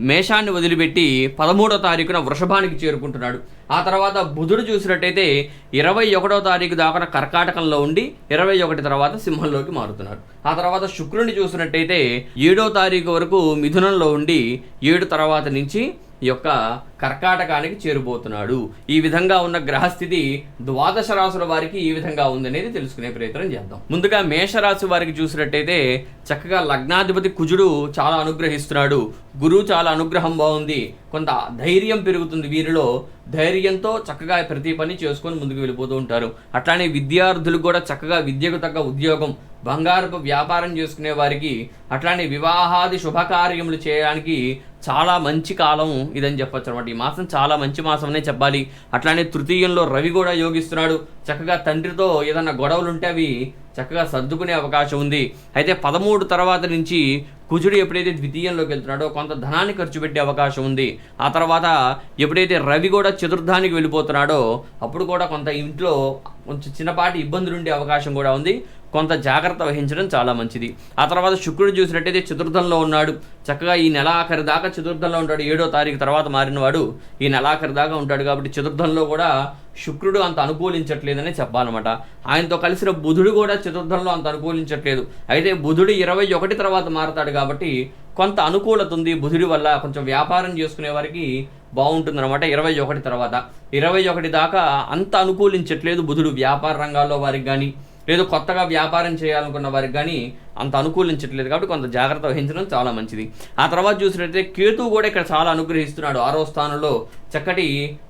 మేషాన్ని వదిలిపెట్టి పదమూడో తారీఖున వృషభానికి చేరుకుంటున్నాడు. ఆ తర్వాత బుధుడు చూసినట్టయితే ఇరవై ఒకటో తారీఖు దాకా కర్కాటకంలో ఉండి ఇరవై ఒకటి తర్వాత సింహంలోకి మారుతున్నాడు. ఆ తర్వాత శుక్రుని చూసినట్టయితే ఏడో తారీఖు వరకు మిథునంలో ఉండి ఏడు తర్వాత నుంచి ఈ యొక్క కర్కాటకానికి చేరుబోతున్నాడు. ఈ విధంగా ఉన్న గ్రహస్థితి ద్వాదశ రాశుల వారికి ఈ విధంగా ఉందనేది తెలుసుకునే ప్రయత్నం చేద్దాం. ముందుగా మేషరాశి వారికి చూసినట్టయితే చక్కగా లగ్నాధిపతి కుజుడు చాలా అనుగ్రహిస్తున్నాడు. గురువు చాలా అనుగ్రహం బాగుంది. కొంత ధైర్యం పెరుగుతుంది వీరిలో. ధైర్యంతో చక్కగా ప్రతి పని చేసుకొని ముందుకు వెళ్ళిపోతూ ఉంటారు. అట్లానే విద్యార్థులు కూడా చక్కగా విద్యకు తగ్గ ఉద్యోగం బంగారపు వ్యాపారం చేసుకునే వారికి అట్లానే వివాహాది శుభకార్యములు చేయడానికి చాలా మంచి కాలం ఇదని చెప్పొచ్చు అనమాట ఈ మాసం చాలా మంచి మాసం అనే చెప్పాలి. అట్లానే తృతీయంలో రవి కూడా యోగిస్తున్నాడు. చక్కగా తండ్రితో ఏదన్నా గొడవలు ఉంటే అవి చక్కగా సర్దుకునే అవకాశం ఉంది. అయితే పదమూడు తర్వాత నుంచి కుజుడు ఎప్పుడైతే ద్వితీయంలోకి వెళ్తున్నాడో కొంత ధనాన్ని ఖర్చు పెట్టే అవకాశం ఉంది. ఆ తర్వాత ఎప్పుడైతే రవి కూడా చతుర్థానికి వెళ్ళిపోతున్నాడో అప్పుడు కూడా కొంత ఇంట్లో కొంచెం చిన్నపాటి ఇబ్బందులు ఉండే అవకాశం కూడా ఉంది. కొంత జాగ్రత్త వహించడం చాలా మంచిది. ఆ తర్వాత శుక్రుడు చూసినట్టయితే చతుర్థంలో ఉన్నాడు. చక్కగా ఈ నెలాఖరి దాకా చతుర్థంలో ఉంటాడు. ఏడో తారీఖు తర్వాత మారినవాడు ఈ నెలాఖరి దాకా ఉంటాడు కాబట్టి చతుర్థంలో కూడా శుక్రుడు అంత అనుకూలించట్లేదనే చెప్పాలన్నమాట. ఆయనతో కలిసిన బుధుడు కూడా చతుర్థంలో అంత అనుకూలించట్లేదు. అయితే బుధుడు ఇరవై ఒకటి తర్వాత మారతాడు కాబట్టి కొంత అనుకూలత ఉంది బుధుడి వల్ల. కొంచెం వ్యాపారం చేసుకునే వారికి బాగుంటుందన్నమాట ఇరవై ఒకటి తర్వాత. ఇరవై ఒకటి దాకా అంత అనుకూలించట్లేదు బుధుడు వ్యాపార రంగాల్లో వారికి కానీ లేదు కొత్తగా వ్యాపారం చేయాలనుకున్న వారికి కానీ అంత అనుకూలించట్లేదు కాబట్టి కొంత జాగ్రత్త వహించడం చాలా మంచిది. ఆ తర్వాత చూసినట్లయితే కేతు కూడా ఇక్కడ చాలా అనుగ్రహిస్తున్నాడు. ఆరో స్థానంలో చక్కటి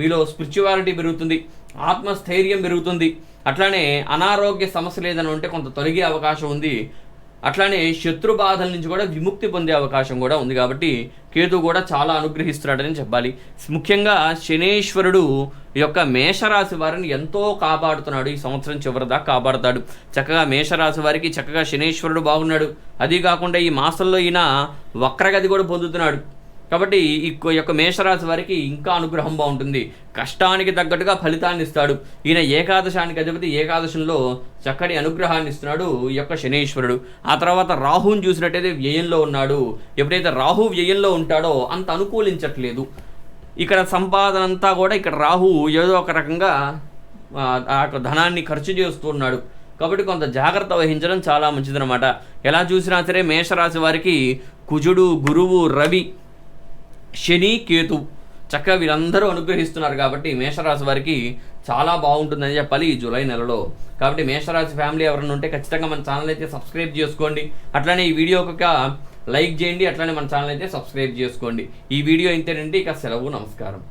మీలో స్పిరిచువాలిటీ పెరుగుతుంది ఆత్మస్థైర్యం పెరుగుతుంది. అట్లానే అనారోగ్య సమస్యలు ఏదైనా ఉంటే కొంత తొలగే అవకాశం ఉంది. అట్లానే శత్రు బాధల నుంచి కూడా విముక్తి పొందే అవకాశం కూడా ఉంది కాబట్టి కేతు కూడా చాలా అనుగ్రహిస్తున్నాడని చెప్పాలి. ముఖ్యంగా శనేశ్వరుడు ఈ యొక్క మేషరాశి వారిని ఎంతో కాపాడుతున్నాడు. ఈ సంవత్సరం చివరి దాకా కాపాడుతాడు. చక్కగా మేషరాశి వారికి చక్కగా శనేశ్వరుడు బాగున్నాడు. అది కాకుండా ఈ మాసంలో ఈయన వక్రగతి కూడా పొందుతున్నాడు. కాబట్టి ఈ యొక్క మేషరాశి వారికి ఇంకా అనుగ్రహం బాగుంటుంది. కష్టానికి తగ్గట్టుగా ఫలితాన్ని ఇస్తాడు. ఈయన ఏకాదశానికి అధిపతి ఏకాదశంలో చక్కటి అనుగ్రహాన్ని ఇస్తున్నాడు ఈ యొక్క శనేశ్వరుడు. ఆ తర్వాత రాహుని చూసినట్టయితే వ్యయంలో ఉన్నాడు. ఎప్పుడైతే రాహు వ్యయంలో ఉంటాడో అంత అనుకూలించట్లేదు. ఇక్కడ సంపాదన అంతా కూడా ఇక్కడ రాహు ఏదో ఒక రకంగా ఆ, ఆ యొక్క ధనాన్ని ఖర్చు చేస్తూ ఉన్నాడు. కాబట్టి కొంత జాగ్రత్త వహించడం చాలా మంచిదన్నమాట. ఎలా చూసినా సరే మేషరాశి వారికి కుజుడు గురువు రవి శని కేతు చక్కగా వీరందరూ అనుగ్రహిస్తున్నారు కాబట్టి మేషరాశి వారికి చాలా బాగుంటుందని చెప్పాలి ఈ జూలై నెలలో. కాబట్టి మేషరాశి ఫ్యామిలీ ఎవరైనా ఉంటే ఖచ్చితంగా మన ఛానల్ అయితే సబ్స్క్రైబ్ చేసుకోండి. అట్లానే ఈ వీడియో ఒక లైక్ చేయండి అట్లానే మన ఛానల్ అయితే సబ్స్క్రైబ్ చేసుకోండి. ఈ వీడియో ఇంతేనండి ఇక సెలవు నమస్కారం.